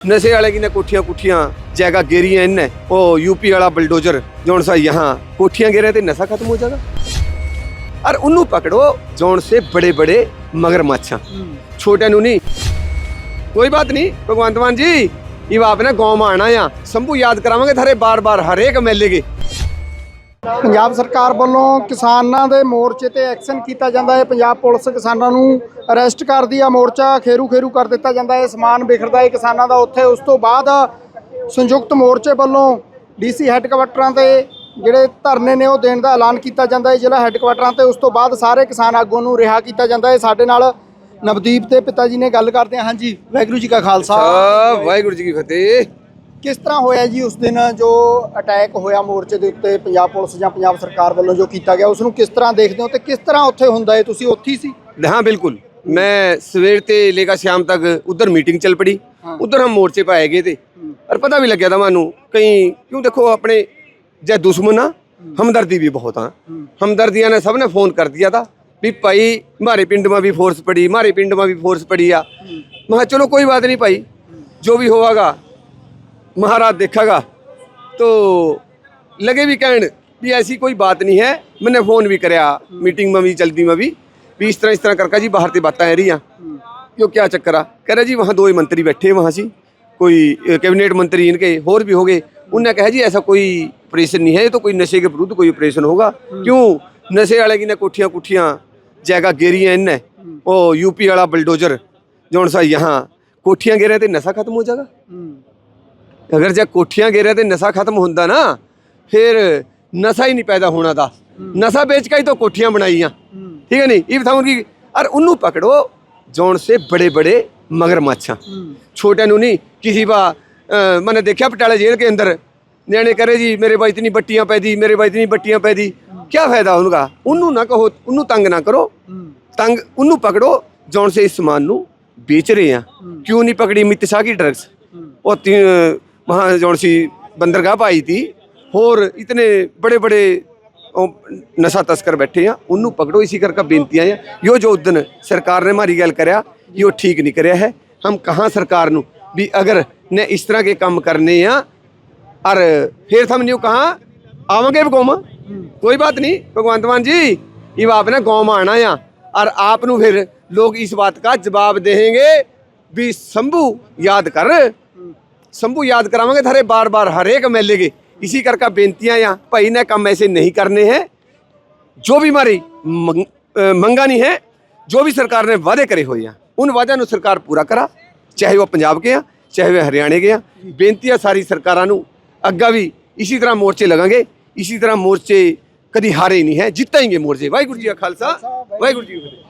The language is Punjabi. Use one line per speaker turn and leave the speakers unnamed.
नशे वाले की ना कोठियां कुठियां जगह गिरियां इन वो यूपी वाला बुलडोजर जौन सा यहाँ कोठियां गिरे तो नशा खत्म हो जाएगा और उन्नू पकड़ो जौन से बड़े बड़े मगरमच्छ हैं। छोटे नु नहीं कोई बात नहीं भगवंत मान जी ये आपने गाँव में आना या शंभू याद करावांगे थारे बार बार हरेक मेले के
ਪੰਜਾਬ ਸਰਕਾਰ ਵੱਲੋਂ ਕਿਸਾਨਾਂ ਦੇ ਮੋਰਚੇ ਤੇ ਐਕਸ਼ਨ ਕੀਤਾ ਜਾਂਦਾ ਹੈ। ਪੰਜਾਬ ਪੁਲਿਸ ਕਿਸਾਨਾਂ ਨੂੰ ਅਰੈਸਟ ਕਰਦੀ ਆ। ਮੋਰਚਾ ਖੇਰੂ ਖੇਰੂ ਕਰ ਦਿੱਤਾ ਜਾਂਦਾ ਹੈ। ਸਮਾਨ ਵਿਖਰਦਾ ਹੈ ਕਿਸਾਨਾਂ ਦਾ ਉੱਥੇ। ਉਸ ਤੋਂ ਬਾਅਦ ਸੰਯੁਕਤ ਮੋਰਚੇ ਵੱਲੋਂ ਡੀਸੀ ਹੈੱਡਕੁਆਟਰਾਂ ਤੇ ਜਿਹੜੇ ਧਰਨੇ ਨੇ ਉਹ ਦੇਣ ਦਾ ਐਲਾਨ ਕੀਤਾ ਜਾਂਦਾ ਹੈ। ਜ਼ਿਲ੍ਹਾ ਹੈੱਡਕੁਆਟਰਾਂ ਤੇ ਉਸ ਤੋਂ ਬਾਅਦ ਸਾਰੇ ਕਿਸਾਨ ਆਗੂਆਂ ਨੂੰ ਰਿਹਾ ਕੀਤਾ ਜਾਂਦਾ ਹੈ। ਸਾਡੇ ਨਾਲ ਨਵਦੀਪ ਤੇ ਪਿਤਾ ਜੀ ਨੇ ਗੱਲ ਕਰਦੇ ਹਾਂ। ਹਾਂਜੀ, ਵਾਹਿਗੁਰੂ ਜੀ ਕਾ ਖਾਲਸਾ।
ਵਾਹਿਗੁਰੂ ਜੀ ਕੀ ਫਤਿਹ।
ਕਿਸ ਤਰ੍ਹਾਂ ਹੋਇਆ ਜੀ ਉਸ ਦਿਨ ਜੋ ਅਟੈਕ ਹੋਇਆ ਮੋਰਚੇ ਦੇ ਉੱਤੇ ਪੰਜਾਬ ਪੁਲਿਸ ਜਾਂ ਪੰਜਾਬ ਸਰਕਾਰ ਵੱਲੋਂ ਜੋ ਕੀਤਾ ਗਿਆ ਉਸ ਨੂੰ ਕਿਸ ਤਰ੍ਹਾਂ ਦੇਖਦੇ ਹੋ ਤੇ ਕਿਸ ਤਰ੍ਹਾਂ ਉੱਥੇ ਹੁੰਦਾ ਹੈ ਤੁਸੀਂ ਉੱਥੇ ਹੀ ਸੀ
हाँ बिल्कुल मैं सवेर से लेकर शाम तक उधर मीटिंग चल पड़ी उधर हम मोर्चे पे आए गए थे और पता भी लग गया था मानू कहीं क्यों देखो अपने जय दुश्मन आ हमदर्दी भी बहुत हाँ हमदर्दिया ने सबने फोन कर दिया था भी भाई हमारे पिंड में भी फोर्स पड़ी हमारे पिंड में भी फोर्स पड़ी आ मैं कहा, चलो कोई बात नहीं भाई जो भी होगा महाराज देखेगा तो लगे भी कहन भी ऐसी कोई बात नहीं है मैंने फोन भी कराया मीटिंग में भी जल्दी में भी भी इस तरह इस तरह करके जी बाहर से बातें आ रही हैं क्यों क्या चक्कर आ कह रहे जी वहाँ दो ही मंत्री बैठे वहाँ से कोई अ, कैबिनेट मंत्री इनके और भी हो गए उनने कहा जी ऐसा कोई ऑपरेशन नहीं है ये तो कोई नशे के विरुद्ध कोई ऑपरेशन होगा क्यों नशे वाले की ना कोठियाँ कुठियाँ जगह गिरियाँ इन वो यूपी वाला बुलडोजर जौन सा यहाँ कोठियाँ गिरे तो नशा खत्म हो जाएगा ਅਗਰ ਜੇ ਕੋਠੀਆਂ ਗੇਰਿਆ ਤੇ ਨਸ਼ਾ ਖਤਮ ਹੁੰਦਾ ਨਾ ਫਿਰ ਨਸ਼ਾ ਹੀ ਨਹੀਂ ਪੈਦਾ ਹੋਣਾ ਦਾ। ਨਸ਼ਾ ਵੇਚ ਕੇ ਹੀ ਤਾਂ ਕੋਠੀਆਂ ਬਣਾਈਆਂ। ਠੀਕ ਹੈ ਨਹੀਂ ਇਹ ਬਤਾਉਂ ਕਿ ਅਰ ਉਹਨੂੰ ਪਕੜੋ ਜੌਣ ਸੇ ਬੜੇ ਬੜੇ ਮਗਰਮੱਛਾਂ। ਛੋਟੇ ਨੂੰ ਨਹੀਂ ਕਿਸੇ ਬਾ ਮੈਨੇ ਦੇਖਿਆ ਪਟਾਲਾ ਜੇਲ੍ਹ ਕੇ ਅੰਦਰ? ਨਿਆਣੇ ਕਰੇ ਜੀ ਮੇਰੇ ਬਾਈ ਇਤਨੀ ਬੱਟੀਆਂ ਪੈਦੀ ਮੇਰੇ ਬਾਈ ਇਤਨੀ ਬੱਟੀਆਂ ਪੈਦੀ ਕੀ ਫਾਇਦਾ ਉਹਨਗਾ ਉਹਨੂੰ ਨਾ ਕਹੋ ਉਹਨੂੰ ਤੰਗ ਨਾ ਕਰੋ। ਤੰਗ ਉਹਨੂੰ ਪਕੜੋ। ਜੌਣ ਸੇ ਇਸ ਸਮਾਨ ਨੂੰ ਵੇਚ ਰਹੇ ਆ ਕਿਉਂ ਨਹੀਂ ਪਕੜੀ ਮਿਤ ਸਾਹ ਕੀ ਡਰਗਸ ਉਹ वहाँ जौन सी बंदरगाह पाई थी और इतने बड़े बड़े ਉਹ ਨਸ਼ਾ ਤਸਕਰ ਬੈਠੇ ਆ ਉਹਨੂੰ ਪਕੜੋ ਇਸੀ ਕਰਕੇ ਬੇਨਤੀਆਂ ਆ ਜੋ ਜੋ ਉਦਨ ਸਰਕਾਰ ਨੇ ਮਾਰੀ ਗੱਲ ਕਰਿਆ ਇਹ ਠੀਕ ਨਹੀਂ ਕਰਿਆ ਹੈ ਹਮ ਕਹਾਂ ਸਰਕਾਰ ਨੂੰ ਵੀ ਅਗਰ ਨੇ ਇਸ ਤਰ੍ਹਾਂ ਕੇ ਕੰਮ ਕਰਨੇ ਆ ਔਰ ਫਿਰ ਹਮ ਨਿਉ ਕਹਾਂ ਆਵਾਂਗੇ ਵੀ ਗੋਮ ਕੋਈ ਬਾਤ ਨਹੀਂ ਭਗਵੰਤ ਮਾਨ ਜੀ ਇਹ आपने गांव में आना या और आप नु फिर लोग इस बात का जवाब देंगे भी शंभू याद कर शंभू याद करावांगे थारे बार बार हरेक मेले के इसी करके बेनतियां या भाई ने काम ऐसे नहीं करने हैं जो भी हमारी मंग, अ, मंगा नहीं है जो भी सरकार ने वादे करे हुए हैं उन वादों ਨੂੰ ਸਰਕਾਰ ਪੂਰਾ ਕਰਾ ਚਾਹੇ ਉਹ ਪੰਜਾਬ ਕੇ ਆ ਚਾਹੇ ਉਹ ਹਰਿਆਣੇ ਕੇ ਆ ਬੇਨਤੀ ਆ ਸਾਰੀ ਸਰਕਾਰਾਂ ਨੂੰ ਅੱਗਾ ਵੀ ਇਸੀ ਤਰ੍ਹਾਂ ਮੋਰਚੇ ਲਗਾਂਗੇ ਇਸੀ ਤਰ੍ਹਾਂ ਮੋਰਚੇ ਕਦੀ ਹਾਰੇ ਨਹੀਂ ਹੈ ਜਿੱਤਾਂਗੇ ਮੋਰਚੇ ਵਾਹਿਗੁਰੂ ਜੀ ਕਾ ਖਾਲਸਾ ਵਾਹਿਗੁਰੂ ਜੀ ਕੀ ਫਤਿਹ